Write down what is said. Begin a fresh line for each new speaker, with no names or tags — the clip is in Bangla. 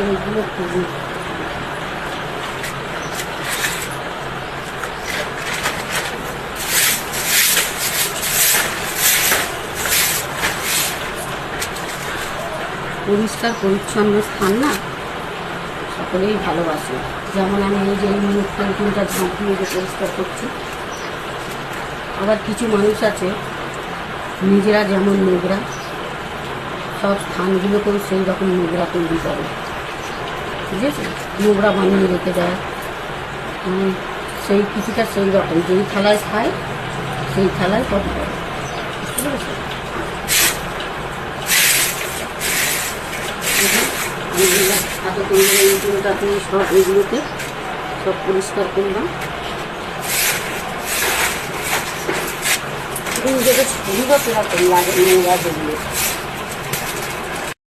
এইগুলো খুবই পরিষ্কার, পরিচ্ছন্ন স্থান না? সকলেই ভালোবাসে। যেমন আমি এই যে এখানটা ঝাঁপিয়ে যে পরিষ্কার করছি। আবার কিছু মানুষ আছে, নিজেরা যেমন নোংরা, সব স্থানগুলোকেও সেই রকম নোংরা তৈরি করে। বুঝেছে নোংরা বানিয়ে রেখে দেয়। সেই কিছুটা সেই রকম। যেই থালায় খায়, সেই থালায় কত এগুলো, হাতে করে সব এগুলোকে সব পরিষ্কার করলাম নিজেকে শরীরও লাগে, নোংরা যেগুলো।